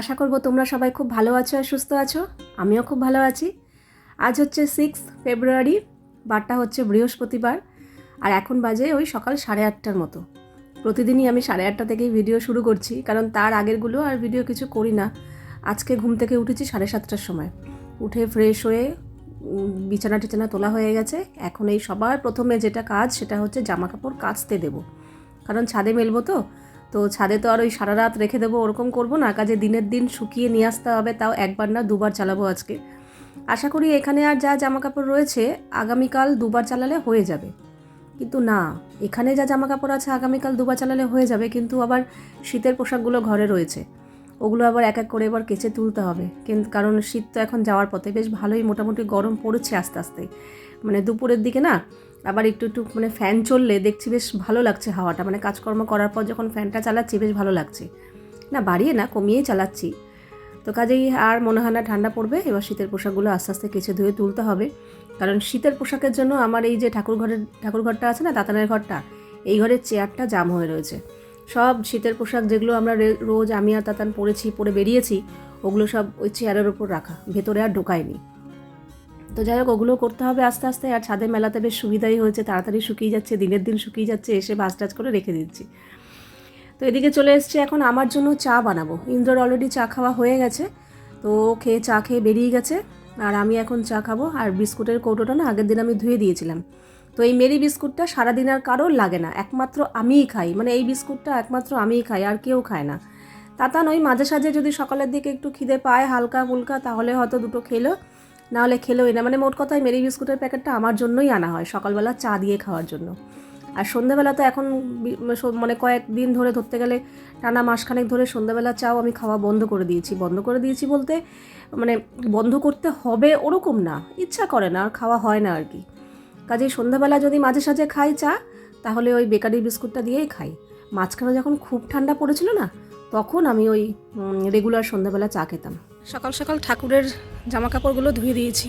আশা করব তোমরা সবাই খুব ভালো আছো আর সুস্থ আছো। আমিও খুব ভালো আছি। আজ হচ্ছে সিক্স ফেব্রুয়ারি বারটা হচ্ছে বৃহস্পতিবার, আর এখন বাজে ওই সকাল সাড়ে আটটার মতো। প্রতিদিনই আমি সাড়ে আটটা থেকেই ভিডিও শুরু করছি, কারণ তার আগেরগুলো আর ভিডিও কিছু করি না। আজকে ঘুম থেকে উঠেছি সাড়ে সাতটার সময়। উঠে ফ্রেশ হয়ে বিছানা টিছানা তোলা হয়ে গেছে। এখন এই সবার প্রথমে যেটা কাজ সেটা হচ্ছে জামা কাপড় কাচতে দেবো। কারণ ছাদে মেলবো তো তো ছাদে তো আর ওই সারা রাত রেখে দেবো, ওরকম করব না। কাজে দিনের দিন শুকিয়ে নিয়ে আসতে হবে, তাও একবার না দুবার চালাবো আজকে। আশা করি এখানে আর যা জামা কাপড় রয়েছে, আগামীকাল দুবার চালালে হয়ে যাবে। কিন্তু না, এখানে যা জামা কাপড় আছে, আগামীকাল দুবার চালালে হয়ে যাবে, কিন্তু আবার শীতের পোশাকগুলো ঘরে রয়েছে। ওগুলো আবার এক এক করে এবার কেচে তুলতে হবে। কিন্তু কারণ শীত তো এখন যাওয়ার পথে বেশ ভালোই মোটামুটি গরম পড়েছে আস্তে আস্তে। মানে দুপুরের দিকে না, আবার একটু একটু মানে ফ্যান চললে দেখছি বেশ ভালো লাগছে হাওয়াটা। মানে কাজকর্ম করার পর যখন ফ্যানটা চালাচ্ছি বেশ ভালো লাগছে। না, বাড়িয়ে না, কমিয়েই চালাচ্ছি। তো কাজেই আর মনে হয় না ঠান্ডা পড়বে, এবার শীতের পোশাকগুলো আস্তে আস্তে কেচে ধুয়ে তুলতে হবে। কারণ শীতের পোশাকের জন্য আমার এই যে ঠাকুর ঘরের ঠাকুর ঘরটা আছে না তাতানের ঘরটা, এই ঘরের চেয়ারটা জাম হয়ে রয়েছে। সব শীতের পোশাক যেগুলো আমরা রোজ আমি আর তাতান পরেছি, পরে বেরিয়েছি, ওগুলো সব ওই চেয়ারের ওপর রাখা। ভেতরে আর ঢোকায়নি। তো যাই হোক, ওগুলো করতে হবে আস্তে আস্তে, আর ছাদে মেলাতে বেশ সুবিধাই হয়েছে। তাড়াতাড়ি শুকিয়ে যাচ্ছে, দিনের দিন শুকিয়ে যাচ্ছে, এসে ভাজ টাজ করে রেখে দিচ্ছি। তো এদিকে চলে এসছে, এখন আমার জন্য চা বানাবো। ইন্দ্রর অলরেডি চা খাওয়া হয়ে গেছে, তো খেয়ে চা খেয়ে বেরিয়ে গেছে, আর আমি এখন চা খাব। আর বিস্কুটের কৌটোটা না আগের দিন আমি ধুয়ে দিয়েছিলাম। তো এই মেরি বিস্কুটটা সারাদিন আর কারোর লাগে না, একমাত্র আমিই খাই। মানে এই বিস্কুটটা একমাত্র আমিই খাই, আর কেউ খায় না। তাতান ওই মাঝে সাঝে যদি সকালের দিকে একটু খিদে পায় হালকা ফুলকা তাহলে হয়তো দুটো খেলো, নাহলে খেলোই না। মানে মোট কথায় মেরি বিস্কুটের প্যাকেটটা আমার জন্যই আনা হয় সকালবেলা চা দিয়ে খাওয়ার জন্য। আর সন্ধ্যাবেলা তো এখন মানে কয়েকদিন ধরে ধরতে গেলে টানা মাসখানেক ধরে সন্ধ্যাবেলা চাও আমি খাওয়া বন্ধ করে দিয়েছি। বন্ধ করে দিয়েছি বলতে মানে বন্ধ করতে হবে ওরকম না, ইচ্ছা করে না, আর খাওয়া হয় না আর কি। কাজেই সন্ধ্যাবেলা যদি মাঝে সাঝে খাই চা, তাহলে ওই বেকারি বিস্কুটটা দিয়েই খাই। মাঝখানে যখন খুব ঠান্ডা পড়েছিল না, তখন আমি ওই রেগুলার সন্ধ্যাবেলা চা খেতাম। সকাল সকাল ঠাকুরের জামা কাপড়গুলো ধুয়ে দিয়েছি।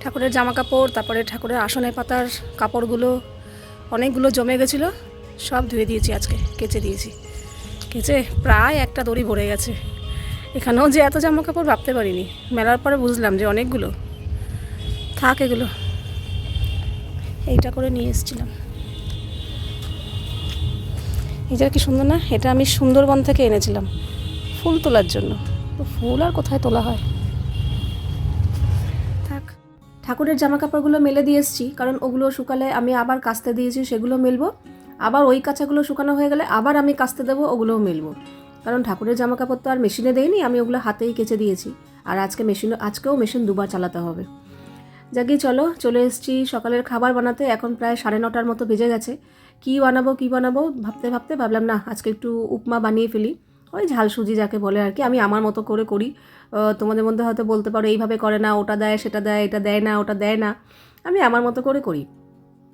ঠাকুরের জামা কাপড় তারপরে ঠাকুরের আসনে পাতার কাপড়গুলো, অনেকগুলো জমে গেছিল, সব ধুয়ে দিয়েছি আজকে, কেচে দিয়েছি। কেচে প্রায় একটা দড়ি ভরে গেছে। এখানেও যে এত জামা কাপড় ভাবতে পারিনি। মেলার পরে বুঝলাম যে অনেকগুলো। থাক এগুলো। এইটা করে নিয়ে এসেছিলাম। এটা কি সুন্দর না? এটা আমি সুন্দরবন থেকে এনেছিলাম। ফুল তোলার জন্য। তো ফুল আর কোথায় তোলা হয়? থাক, ঠাকুরের জামা কাপড়গুলো মেলে দিয়ে এসেছি, কারণ ওগুলো শুকালে আমি আবার কাস্তে দিয়েছি, সেগুলো মেলবো। আবার ওই কাঁচাগুলো শুকানো হয়ে গেলে আবার আমি কাচতে দেবো, ওগুলোও মেলবো। কারণ ঠাকুরের জামা কাপড় তো আর মেশিনে দেয়নি আমি ওগুলো হাতেই কেচে দিয়েছি। আর আজকে মেশিনও আজকেও মেশিন দুবার চালাতে হবে। যাকে চলো, চলে এসেছি সকালের খাবার বানাতে। এখন প্রায় সাড়ে নটার মতো বেজে গেছে। কী বানাবো কী বানাবো, ভাবতে ভাবতে ভাবলাম, না, আজকে একটু উপমা বানিয়ে ফেলি। ওই ঝাল সুজি যাকে বলে আর কি, আমি আমার মতো করে করি। তোমাদের মধ্যে হয়তো বলতে পারো, এইভাবে করে না, ওটা দেয়, সেটা দেয়, এটা দেয় না, ওটা দেয় না। আমি আমার মতো করে করি।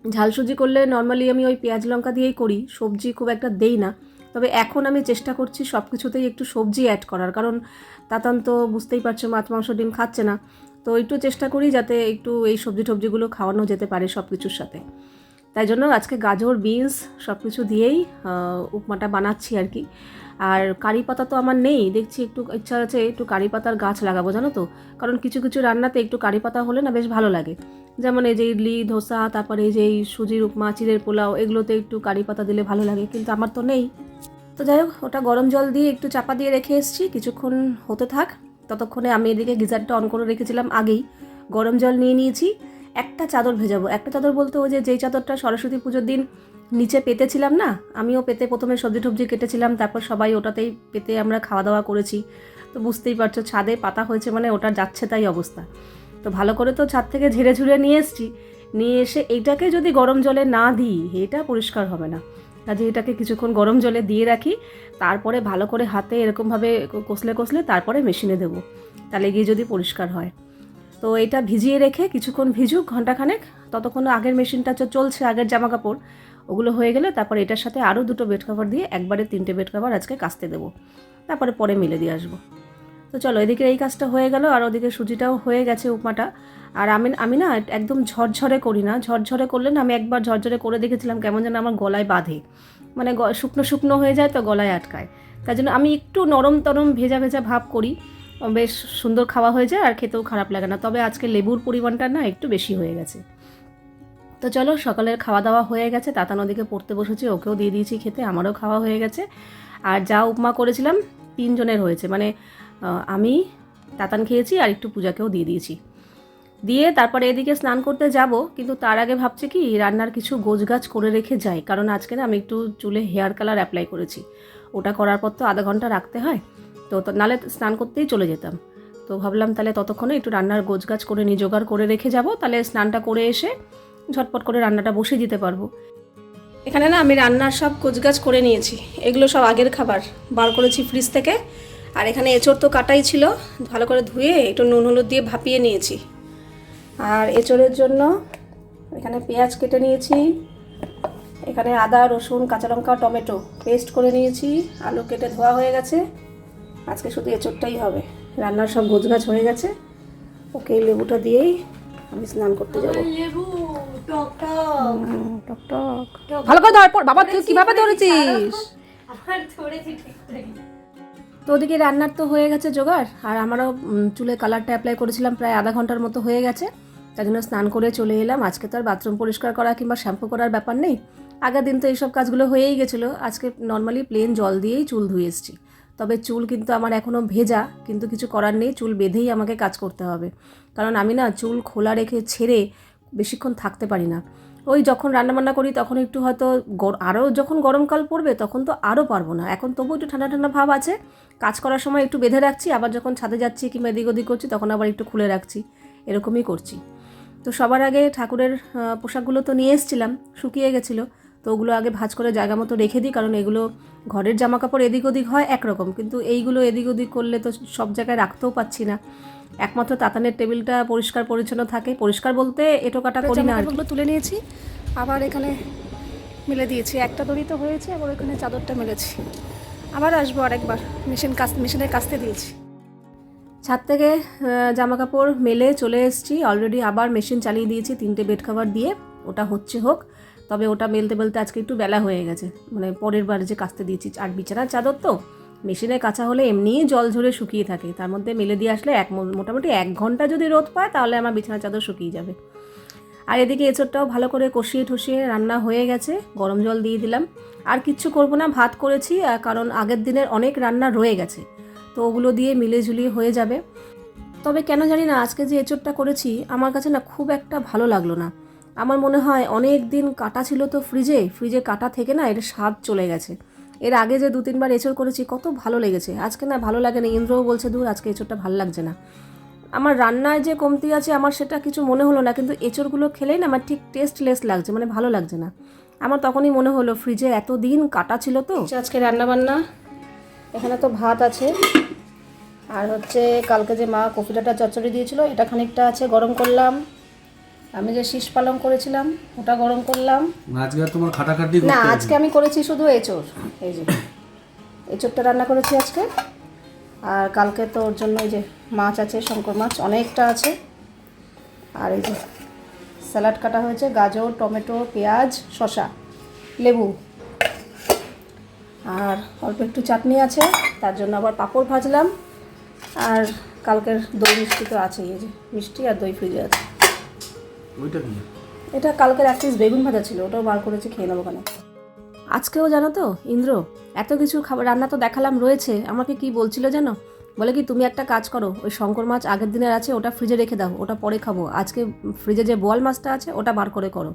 ঝাল সুজি করলে নর্মালি আমি ওই পেঁয়াজ লঙ্কা দিয়েই করি, সবজি খুব একটা দেই না। তবে এখন আমি চেষ্টা করছি সব কিছুতেই একটু সবজি অ্যাড করার, কারণ তাতান তো বুঝতেই পারছ মাছ, মাংস, ডিম খাচ্ছে না। তো একটু চেষ্টা করি যাতে একটু এই সবজি টবজিগুলো খাওয়ানো যেতে পারে সব কিছুর সাথে। তাই জন্য আজকে গাজর, বিনস সব কিছু দিয়েই উপমাটা বানাচ্ছি আর কি। আর কারি পাতা তো আমার নেই, দেখছি একটু ইচ্ছা আছে একটু কারি পাতার গাছ লাগাবো, জানো তো? কারণ কিছু কিছু রান্নাতে একটু কারি পাতা হলে না বেশ ভালো লাগে। যেমন এই যে ইডলি, ধোসা, তারপরে এই যে এই সুজির উপমা, চিড়ের পোলাও, এগুলোতে একটু কারি পাতা দিলে ভালো লাগে, কিন্তু আমার তো নেই। তো যাই হোক, ওটা গরম জল দিয়ে একটু চাপা দিয়ে রেখে এসেছি, কিছুক্ষণ হতে থাক। ততক্ষণে আমি এদিকে গিজারটা অন করে রেখেছিলাম আগেই। গরম জল নিয়ে নিয়েছি, একটা চাদর ভেজাবো। একটা চাদর বলতে ওই যে, যেই চাদরটা সরস্বতী পুজোর দিন নিচে পেতেছিলাম না, আমিও পেতে প্রথমে সবজি টবজি কেটেছিলাম, তারপর সবাই ওটাতেই পেতে আমরা খাওয়া দাওয়া করেছি। তো বুঝতেই পারছ, ছাদে পাতা হয়েছে মানে ওটা যাচ্ছে তাই অবস্থা। তো ভালো করে তো ছাদ থেকে ঝেড়ে ঝুড়ে নিয়ে এসেছি। নিয়ে এসে এইটাকে যদি গরম জলে না দিই, এটা পরিষ্কার হবে না। কাজে এটাকে কিছুক্ষণ গরম জলে দিয়ে রাখি, তারপরে ভালো করে হাতে এরকমভাবে কষলে কষলে তারপরে মেশিনে দেবো, তাহলে গিয়ে যদি পরিষ্কার হয়। তো এটা ভিজিয়ে রেখে কিছুক্ষণ ভিজুক ঘন্টাখানেক ততক্ষণ আগের মেশিনটা চলছে, আগের জামা কাপড় ওগুলো হয়ে গেলে তারপর এটার সাথে আরও দুটো বেড কাভার দিয়ে একবারে তিনটে বেড কাভার আজকে কাচতে দেবো। তারপরে পরে মিলে দিয়ে আসব। তো চলো, এদিকে এই কাজটা হয়ে গেল আর ওদিকে সুজিটাও হয়ে গেছে উপমাটা। আর আমি আমি না একদম ঝরঝরে করি না। ঝরঝরে করলে না আমি একবার ঝরঝরে করে দেখেছিলাম কেমন যেন আমার গলায় বাঁধে। মানে শুকনো শুকনো হয়ে যায় তো গলায় আটকায়। তার জন্য আমি একটু নরম তরম ভেজা ভেজা ভাব করি। বেশ সুন্দর খাওয়া হয়ে যায় আর খেতেও খারাপ লাগে না। তবে আজকে লেবুর পরিমাণটা না একটু বেশি হয়ে গেছে। তো চলো, সকালের খাওয়া দাওয়া হয়ে গেছে। তাতা নদীকে পড়তে বসেছি, ওকেও দিয়ে দিয়েছি খেতে, আমারও খাওয়া হয়ে গেছে। আর যা উপমা করেছিলাম তিনজনের হয়েছে। মানে আমি তাতান খেয়েছি আর একটু পূজাকেও দিয়ে দিয়েছি। দিয়ে তারপরে এদিকে স্নান করতে যাব, কিন্তু তার আগে ভাবছি কি, রান্নার কিছু গোছগাছ করে রেখে যাই, কারণ আজকে না আমি একটু চুলে হেয়ার কালার অ্যাপ্লাই করেছি। ওটা করার পর তো আধা ঘণ্টা রাখতে হয়, তো নালে স্নান করতেই চলে যেতাম। তো ভাবলাম তাহলে ততক্ষণে একটু রান্নার গোছগাছ করে নিয়ে জোগাড় করে রেখে যাব, তাহলে স্নানটা করে এসে ঝটপট করে রান্নাটা বসে দিতে পারব। এখানে না আমি রান্নার সব গোছগাছ করে নিয়েছি, এগুলো সব আগের খাবার, বার করেছি ফ্রিজ থেকে আর এখানে এঁচড় তো কাটাই ছিল ভালো করে ধুয়ে একটু নুন হলুদ দিয়ে ভাপিয়ে নিয়েছি। আর এঁচড়ের জন্য এখানে পেঁয়াজ কেটে নিয়েছি এখানে আদা রসুন কাঁচা লঙ্কা টমেটো পেস্ট করে নিয়েছি আলু কেটে ধোয়া হয়ে গেছে। আজকে শুধু এঁচড়টাই হবে রান্নার সব গোছগাছ হয়ে গেছে। ওকে লেবুটা দিয়েই আমি স্নান করতে যাব। লেবু টক টক। ভালো করে ধর বাবা তুই কীভাবে ধরেছিস? আমার ধরেছি ঠিকঠাক তো ওদিকে রান্নার তো হয়ে গেছে জোগাড়, আর আমারও চুলে কালারটা অ্যাপ্লাই করেছিলাম প্রায় আধা ঘণ্টার মতো হয়ে গেছে। তাই জন্য স্নান করে চলে এলাম। আজকে তো আর বাথরুম পরিষ্কার করা কিংবা শ্যাম্পু করার ব্যাপার নেই। আগের দিন তো এইসব কাজগুলো হয়েই গেছিল। আজকে নর্মালি প্লেন জল দিয়েই চুল ধুয়ে এসেছি। তবে চুল কিন্তু আমার এখনও ভেজা, কিন্তু কিছু করার নেই। চুল বেঁধেই আমাকে কাজ করতে হবে। কারণ আমি না চুল খোলা রেখে ছেড়ে বেশিক্ষণ থাকতে পারি না। ওই যখন রান্নাবান্না করি, তখন একটু হয়তো আরও যখন গরমকাল পড়বে, তখন তো আরও পারব না। এখন তবু একটু ঠান্ডা ঠান্ডা ভাব আছে। কাজ করার সময় একটু বেঁধে রাখছি, আবার যখন ছাদে যাচ্ছি কিংবা এদিক ওদিক করছি, তখন আবার একটু খুলে রাখছি। এরকমই করছি। তো সবার আগে ঠাকুরের পোশাকগুলো তো নিয়ে এসেছিলাম, শুকিয়ে গেছিল। তো ওগুলো আগে ভাজ করে জায়গা মতো রেখে দিই, কারণ এগুলো ঘরের জামা কাপড় এদিক ওদিক হয় একরকম কিন্তু এইগুলো এদিক ওদিক করলে তো সব জায়গায় রাখতেও পাচ্ছি না। একমাত্র তাতানের টেবিলটা পরিষ্কার পরিচ্ছন্ন থাকে। পরিষ্কার বলতে এটো কাটা করি না তুলে নিয়েছি আবার এখানে মেলে দিয়েছি। একটা দড়ি তো হয়েছে আবার ওখানে চাদরটা মেলেছি। আবার আসব আরেকবার মেশিন কাচ মেশিনের কাচতে দিয়েছি। ছাদ থেকে জামা কাপড় মেলে চলে এসেছি। অলরেডি আবার মেশিন চালিয়ে দিয়েছি তিনটে বেড কভার দিয়ে। ওটা হচ্ছে হোক। তবে ওটা মেলতে মেলতে আজকে একটু বেলা হয়ে গেছে। মানে পরের বার যে কাচতে দিয়েছি, আর বিছানার চাদর তো মেশিনে কাঁচা হলে এমনিই জল ঝরে শুকিয়ে থাকে। তার মধ্যে মেলে দিয়ে আসলে এক মোটামুটি এক ঘণ্টা যদি রোদ পায়, তাহলে আমার বিছানার চাদর শুকিয়ে যাবে। আর এদিকে এঁচড়টাও ভালো করে কষিয়ে ঠসিয়ে রান্না হয়ে গেছে। গরম জল দিয়ে দিলাম। আর কিচ্ছু করব না, ভাত করেছি কারণ আগের দিনের অনেক রান্না রয়ে গেছে। তো ওগুলো দিয়ে মিলে ঝুলিয়ে হয়ে যাবে। তবে কেন জানি না, আজকে যে এঁচড়টা করেছি, আমার কাছে না খুব একটা ভালো লাগল না। আমার মনে হয় অনেক দিন কাটা ছিল তো ফ্রিজে ফ্রিজে কাটা থেকে না এর স্বাদ চলে গেছে। এর আগে যে দু তিনবার এঁচড় করেছি, কত ভালো লেগেছে। আজকে না ভালো লাগে না। ইন্দ্রও বলছে দূর আজকে এঁচড়টা ভালো লাগছে না। আমার রান্নায় যে কমতি আছে, আমার সেটা কিছু মনে হলো না, কিন্তু এঁচড়গুলো খেলেই না আমার ঠিক টেস্টলেস লাগছে মানে ভালো লাগছে না। আমার তখনই মনে হলো, ফ্রিজে এত দিন কাটা ছিল তো? আজকে রান্না বান্না এখানে তো ভাত আছে। আর হচ্ছে কালকে যে মা কফিটাটা চচ্চড়ি দিয়েছিল, এটা খানিকটা আছে, গরম করলাম। আমি যে শীষ পালং করেছিলাম ওটা গরম করলাম। আজকে তোমার খাটাখাটি না আজকে আমি করেছি শুধু এঁচড় এই যে। এঁচোরটা রান্না করেছি আজকে। আর কালকে তো ওর জন্য এই যে মাছ আছে শঙ্কর মাছ অনেকটা আছে। আর এই যে স্যালাড কাটা হয়েছে গাজর টমেটো পেঁয়াজ শসা লেবু। আর অল্প একটু চাটনি আছে তার জন্য আবার পাঁপড় ভাজলাম। আর কালকের দই মিষ্টি তো আছেই এই যে মিষ্টি আর দই ফ্রিজে আছে। ওইটা কি? এটা কালকের এক পিস বেগুন ভাজা ছিল, ওটাও বার করেছি, খেয়ে নেব ওখানে। আজকেও জানো তো, ইন্দ্র, এত কিছু খাবার রান্না তো দেখালাম রয়েছে, আমাকে কি বলছিল জানো বলে কি, তুমি একটা কাজ করো, ওই শঙ্কর মাছ আগের দিনের আছে, ওটা ফ্রিজে রেখে দাও, ওটা পরে খাব। আজকে ফ্রিজে যে বোয়াল মাছটা আছে, ওটা বার করে করো।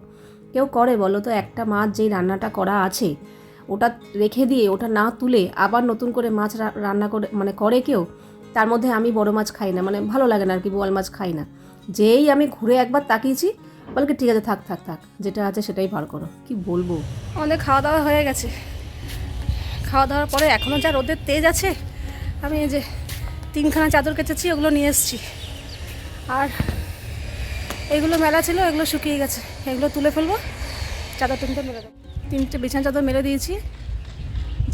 কেউ করে, বলো তো, একটা মাছ যেই রান্নাটা করা আছে, ওটা রেখে দিয়ে, ওটা না তুলে আবার নতুন করে মাছ রান্না করে মানে করে কেউ, তার মধ্যে আমি বড় মাছ খাই না মানে ভালো লাগে না আর কি, বোয়াল মাছ খাই না। যেই আমি ঘুরে একবার তাকিয়েছি, বলে কি ঠিক আছে, থাক থাক থাক, যেটা আছে সেটাই বার করো। কি বলব? আমাদের খাওয়া দাওয়া হয়ে গেছে। খাওয়া দাওয়ার পরে এখনও যা রোদের তেজ আছে, আমি এই যে তিনখানা চাদর কেচেছি, ওগুলো নিয়ে এসেছি। আর এগুলো মেলা ছিল, এগুলো শুকিয়ে গেছে। এগুলো তুলে ফেলব, চাদর তিনটে মেলে দেবো। তিনটে বিছানা চাদর মেলে দিয়েছি।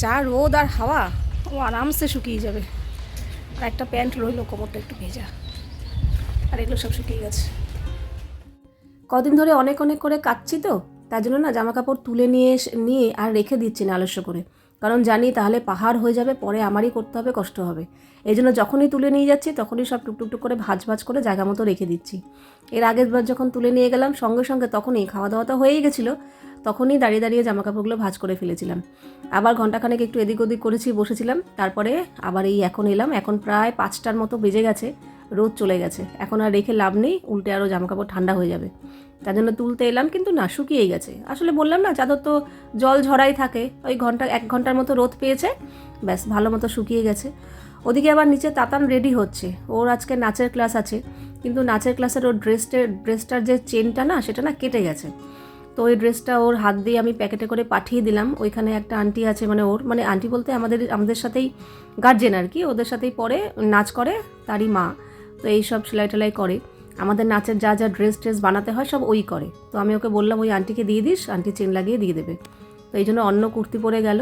যা রোদ আর হাওয়া, ও আরামসে শুকিয়ে যাবে। আর একটা প্যান্ট রইল কোমরটা একটু ভেজা। আর এগুলো সব শুকিয়ে গেছে। কদিন ধরে অনেক অনেক করে কাচ্ছি তো, তার জন্য না জামা কাপড় তুলে নিয়ে নিয়ে আর রেখে দিচ্ছি না আলস্য করে। কারণ জানি তাহলে পাহাড় হয়ে যাবে, পরে আমারই করতে হবে, কষ্ট হবে। এই জন্য যখনই তুলে নিয়ে যাচ্ছি, তখনই সব টুকটুক টুক করে ভাজ ভাজ করে জায়গা মতো রেখে দিচ্ছি। এর আগের বার যখন তুলে নিয়ে গেলাম, সঙ্গে সঙ্গে তখনই খাওয়া দাওয়া তো হয়েই গেছিল, তখনই দাঁড়িয়ে দাঁড়িয়ে জামা কাপড়গুলো ভাজ করে ফেলেছিলাম। আবার ঘন্টাখানেক একটু এদিক ওদিক করেছি, বসেছিলাম, তারপরে আবার এই এখন এলাম, এখন প্রায় পাঁচটার মতো বেজে গেছে। রোদ চলে গেছে। এখন আর রেখে লাভ নেই, উল্টে আরও জামা কাপড় ঠান্ডা হয়ে যাবে। তার জন্য তুলতে এলাম, কিন্তু না, শুকিয়েই গেছে। আসলে বললাম না, চাদর তো জল ঝরাই থাকে, ওই ঘণ্টা, এক ঘণ্টার মতো রোদ পেয়েছে, ব্যাস, ভালো মতো শুকিয়ে গেছে। ওদিকে আবার নিচে তাতান রেডি হচ্ছে। ওর আজকে নাচের ক্লাস আছে, কিন্তু নাচের ক্লাসের ওর ড্রেসটের ড্রেসটার যে চেনটা না, সেটা না কেটে গেছে। তো ওই ড্রেসটা ওর হাত দিয়ে আমি প্যাকেটে করে পাঠিয়ে দিলাম। ওইখানে একটা আন্টি আছে মানে ওর মানে আন্টি বলতে আমাদের আমাদের সাথেই গার্জেন আর কি, ওদের সাথেই পরে নাচ করে, তারই মা। তো এই সব সেলাই টেলাই করে। আমাদের নাচের যা যা ড্রেস ট্রেস বানাতে হয় সব ওই করে। তো আমি ওকে বললাম, ওই আন্টিকে দিয়ে দিস, আন্টি চেন লাগিয়ে দিয়ে দেবে। তো এই জন্য অন্য কুর্তি পরে গেল।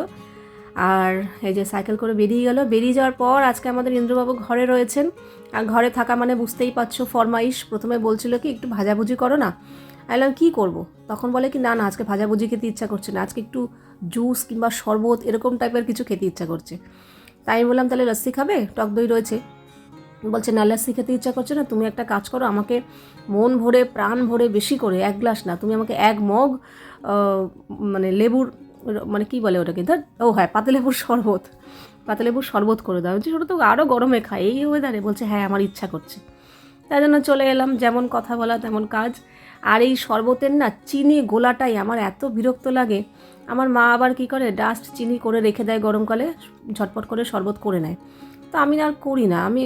আর এই যে সাইকেল করে বেরিয়ে গেল। বেরিয়ে যাওয়ার পর আজকে আমাদের ইন্দ্রবাবু ঘরে রয়েছেন। আর ঘরে থাকা মানে বুঝতেই পারছ ফরমাইশ প্রথমে বলছিল কি, একটু ভাজাভুজি করো না। আইলাম কী করব? তখন বলে কি, না না, আজকে ভাজাভুজি খেতে ইচ্ছা করছে না। আজকে একটু জুস কিংবা শরবত এরকম টাইপের কিছু খেতে ইচ্ছা করছে। তাই বললাম, তাহলে লস্যি খাবে? টক দই রয়েছে। বলছে, না লস্যি খেতে ইচ্ছা করছে না, তুমি একটা কাজ করো, আমাকে মন ভরে, প্রাণ ভরে বেশি করে, এক গ্লাস না, তুমি আমাকে এক মগ মানে লেবুর মানে কি বলে ওটাকে, ধর, ও হ্যাঁ পাতালেবুর শরবত পাতালেবুর শরবত করে দাও, বলছি ওটা তো আরও গরমে খাই এই ওয়েদারে বলছে হ্যাঁ আমার ইচ্ছা করছে। তাই জন্য চলে এলাম, যেমন কথা বলা, তেমন কাজ। আর এই শরবতের না, চিনি গোলাটাই আমার এত বিরক্ত লাগে, আমার মা আবার কি করে ডাস্ট চিনি করে রেখে দেয় গরমকালে, ঝটপট করে শরবত করে নেয়। তো আমি আর করি না, আমি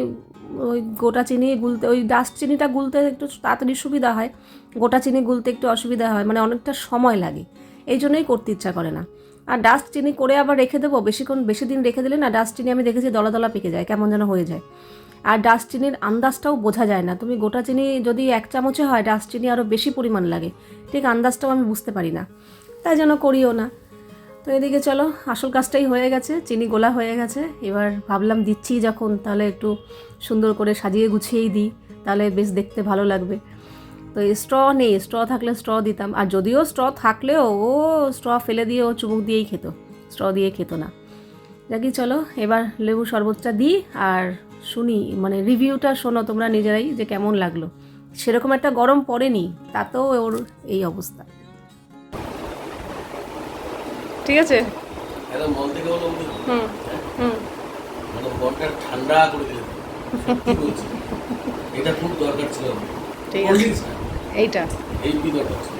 ওই গোটা চিনি গুলতে, ওই ডাস্ট চিনিটা গুলতে একটু তাড়াতাড়ি সুবিধা হয়। গোটা চিনি গুলতে একটু অসুবিধা হয় মানে অনেকটা সময় লাগে। এই জন্যই করতে ইচ্ছা করে না। আর ডাস্ট চিনি করে আবার রেখে দেবো বেশিক্ষণ বেশি দিন রেখে দিলে না ডাস্ট চিনি আমি দেখেছি দলা দলা পেকে যায়, কেমন যেন হয়ে যায়। আর ডাস্ট চিনির আন্দাজটাও বোঝা যায় না। তুমি গোটা চিনি যদি এক চামচে হয় ডাস্ট চিনি আরও বেশি পরিমাণ লাগে। ঠিক আন্দাজটাও আমি বুঝতে পারি না। তাই যেন করিও না। তো এদিকে চলো, আসল কাজটাই হয়ে গেছে, চিনি গোলা হয়ে গেছে। এবার ভাবলাম দিচ্ছি যখন, তাহলে একটু সুন্দর করে সাজিয়ে গুছিয়েই দিই তাহলে বেশ দেখতে ভালো লাগবে। তো স্ট্র নেই স্ট্র থাকলে স্ট্র দিতাম আর যদিও স্ট্র থাকলেও ও স্ট্র ফেলে দিয়ে ও চুমুক দিয়েই খেত স্ট্র দিয়ে খেত না। দেখি চলো এবার লেবু শরবতটা দিই আর শুনি মানে রিভিউটা শোনো তোমরা নিজেরাই যে কেমন লাগল। সেরকম একটা গরম পড়েনি তাতেও ওর এই অবস্থা। ঠিক আছে? একদম থেকে বলো হুম হুম। মনটা ঠান্ডা করে এটা খুব দরকার ছিল ঠিক আছে। এইটা। এই কি দরকার ছিল।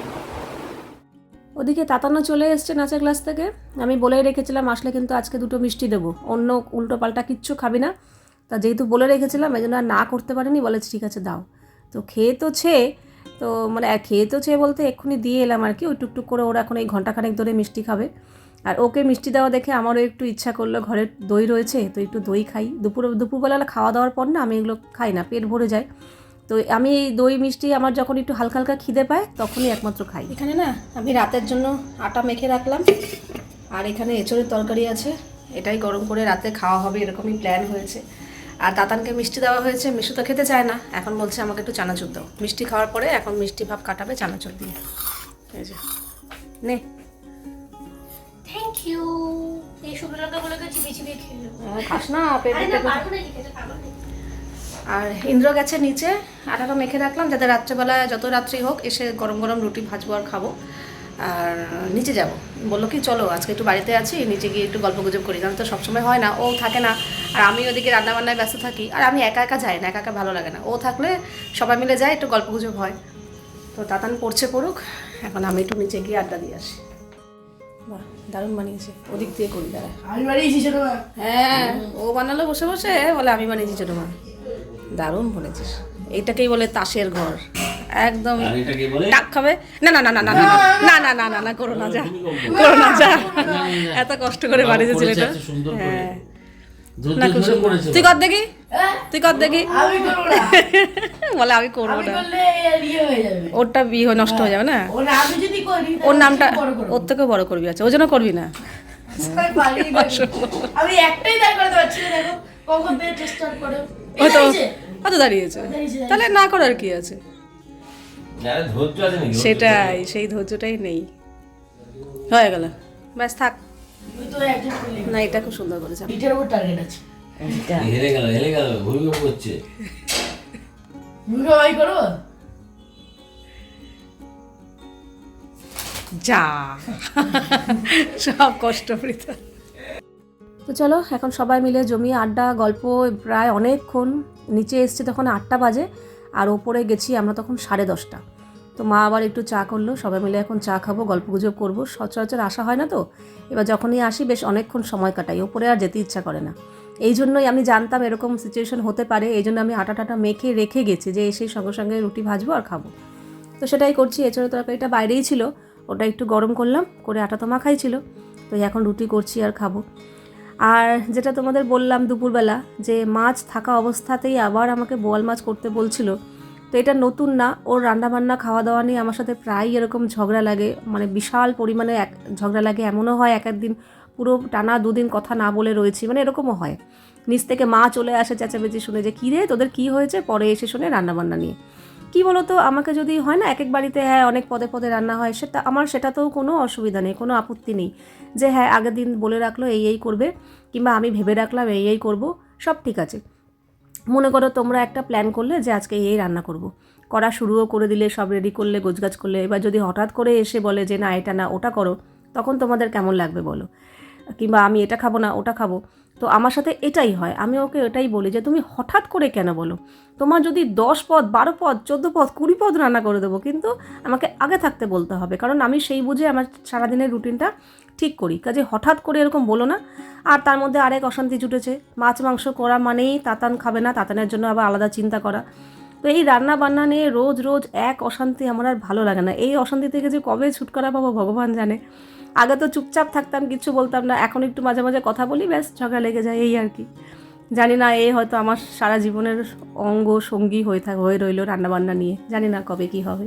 ওদিকে তাতানো চলে এসছে নাচের ক্লাস থেকে। আমি বলেই রেখেছিলাম আসলে কিন্তু আজকে দুটো মিষ্টি দেবো। অন্য উল্টো পাল্টা কিচ্ছু খাবি না। তা যেহেতু বলে রেখেছিলাম এই জন্য আর না করতে পারিনি বলেছি ঠিক আছে দাও। তো খেয়ে তো ছে তো মানে খেয়ে তো ছে বলতে এক্ষুনি দিয়ে এলাম আর কি। ওই টুকটুক করে ওরা এখন এই ঘন্টাখানেক ধরে মিষ্টি খাবে। আর ওকে মিষ্টি দেওয়া দেখে আমারও একটু ইচ্ছা করল, ঘরে দই রয়েছে, তো একটু দই খাই। দুপুর দুপুরবেলা খাওয়া দাওয়ার পর না আমি এগুলো খাই না, পেট ভরে যায়। তো আমি এই দই, মিষ্টি আমার যখন একটু হালকা হালকা খিদে পায়, তখনই একমাত্র খাই। এখানে না আমি রাতের জন্য আটা মেখে রাখলাম, আর এখানে এঁচড়ের তরকারি আছে, এটাই গরম করে রাতে খাওয়া হবে, এরকমই প্ল্যান হয়েছে। আর দাতানকে মিষ্টি দেওয়া হয়েছে মিষ্টি তো খেতে চায় না, এখন বলছে আমাকে একটু চানাচুর দাও। মিষ্টি খাওয়ার পরে এখন মিষ্টি ভাব কাটাবে চানাচুর দিয়ে। এই যে, নে। চিবিয়ে চিবিয়ে খেলো খাস না পেট আরে ইন্দ্র গেছে নিচে আটাটা মেখে রাখলাম যাতে রাত্রেবেলা যত রাত্রি হোক এসে গরম গরম রুটি ভাজবো আর খাব। আর নিচে যাব। বলল কি চলো আজকে একটু বাড়িতে আছি নিচে গিয়ে একটু গল্প গুজব করি কারণ তো সবসময় হয় না ও থাকে না। আর আমি ওদিকে রান্নাবান্নায় ব্যস্ত থাকি আর আমি একা একা যাই না একা একা ভালো লাগে না। ও থাকলে সবাই মিলে যায় একটু গল্প গুজব হয়। তো তাতান পড়ছে পড়ুক এখন আমি একটু নিচে গিয়ে আড্ডা দিয়ে আসি। বাহ। দারুণ বানিয়েছে ওদিক দিয়ে করি দাঁড়া আমি বানিয়েছি ছোট মা হ্যাঁ ও বানালো বসে বসে বলে আমি বানিয়েছি ছোটো মা দারুণ বলেছিস এইটাকেই বলে তাসের ঘর একদম আর এটাকে বলে টাক খাবে না না না না না না না না না না না করোনা যা করোনা যা এত কষ্ট করে বানিয়েছে ছেলেটা এত সুন্দর করে। হ্যাঁ তুই কর দেখি। তুই কর দেখি। বলে আমি করব না। ইয়ে হয়ে যাবে। ওরটা বিয়ে হয়ে নষ্ট হয়ে যাবে না? ওরা আমি যদি করি ওর নামটা ওর থেকেও বড় করবি ওই জন্য করবি না। আমি পালিয়ে যাব। একটাই দাঁড় করতে পারছি দেখো। কখন থেকে চেষ্টা করে। ওই দাঁড়িয়েছে? কত দাঁড়িয়েছে। দাঁড়িয়েছে, তাহলে না করার কি আছে? আছে সেটাই সেই ধৈর্যটাই নেই। হয়ে গেল। ব্যাস থাক। না এটা খুব সুন্দর করেছে। পিঠের উপর টার্গেট আছে। হেরে গেল হেরে গেল ভূমিকম্প ভাই করো। যা। সব কষ্ট বৃথা তো চলো এখন সবাই মিলে জমিয়ে আড্ডা গল্প প্রায় অনেকক্ষণ নিচে এসছে তখন আটটা বাজে আর ওপরে গেছি আমরা তখন সাড়ে দশটা। তো মা আবার একটু চা করল, সবাই মিলে এখন চা খাব, গল্প গুজব করব। সচরাচর আসা হয় না তো? এবার যখনই আসি বেশ অনেকক্ষণ সময় কাটাই, ওপরে আর যেতে ইচ্ছা করে না। এই জন্যই আমি জানতাম এরকম সিচুয়েশন হতে পারে, এই জন্য আমি আটা টাটা মেখে রেখে গেছি যে এসে সঙ্গে সঙ্গে রুটি ভাজবো আর খাব। তো সেটাই করছি এছাড়া তরকারিটা বাইরেই ছিল, ওটা একটু গরম করলাম, করে আটা তো মাখাই ছিল, তো এখন রুটি করছি আর খাব। আর যেটা তোমাদের বললাম দুপুরবেলা, যে মাছ থাকা অবস্থাতেই আবার আমাকে বোয়াল মাছ করতে বলছিল তো এটা নতুন না। ওর রান্নাবান্না খাওয়া দাওয়া নিয়ে আমার সাথে প্রায় এরকম ঝগড়া লাগে। মানে বিশাল পরিমাণে এক, ঝগড়া লাগে। এমনও হয় এক একদিন পুরো টানা দুদিন কথা না বলে রয়েছি। মানে এরকমও হয়। নিচ থেকে মা চলে আসে চেঁচামেচি শুনে যে, কী রে, তোদের কী হয়েছে? পরে এসে শুনে রান্নাবান্না নিয়ে। কী বলো তো আমাকে যদি হয় না এক এক বাড়িতে হ্যাঁ অনেক পদে পদে রান্না হয়, সেটা, আমার সেটাতেও কোনো অসুবিধা নেই, কোনো আপত্তি নেই। যে হ্যাঁ আগের দিন বলে রাখল, এই এই করবে, কিংবা আমি ভেবে রাখলাম, এই এই করব, সব ঠিক আছে। মনে করো তোমরা একটা প্ল্যান করলে যে আজকে এই রান্না করব। করা শুরুও করে দিলে, সব রেডি করলে, গোছগাছ করলে, এবার যদি হঠাৎ করে এসে বলে যে না, এটা না, ওটা করো, তখন তোমাদের কেমন লাগবে বলো? কিংবা আমি এটা খাব না, ওটা খাব। তো আমার সাথে এটাই হয়। আমি ওকে এটাই বলি যে, তুমি হঠাৎ করে কেন বলো? তোমার যদি দশ পদ, বারো পদ, চোদ্দ পদ, কুড়ি পদ রান্না করে দেবো, কিন্তু আমাকে আগে থাকতে বলতে হবে। কারণ আমি সেই বুঝে আমার সারাদিনের রুটিনটা ঠিক করি। কাজে হঠাৎ করে এরকম বলো না, আর তার মধ্যে আরেক অশান্তি জুটেছে। মাছ, মাংস করা মানেই তাতান খাবে না, তাতানের জন্য আবার আলাদা চিন্তা করা। তো এই রান্না বান্না নিয়ে রোজ রোজ এক অশান্তি আমার আর ভালো লাগে না। এই অশান্তি থেকে যে কবে ছুটকারা পাবো ভগবান জানে। আগে তো চুপচাপ থাকতাম, কিছু বলতাম না। এখন একটু মাঝে মাঝে কথা বলি, ব্যাস, ঝগড়া লেগে যায়, এই আর কি। জানি না এই হয়তো আমার সারা জীবনের অঙ্গ সঙ্গী হয়ে থাক, হয়ে রইল রান্নাবান্না নিয়ে। জানি না কবে কি হবে।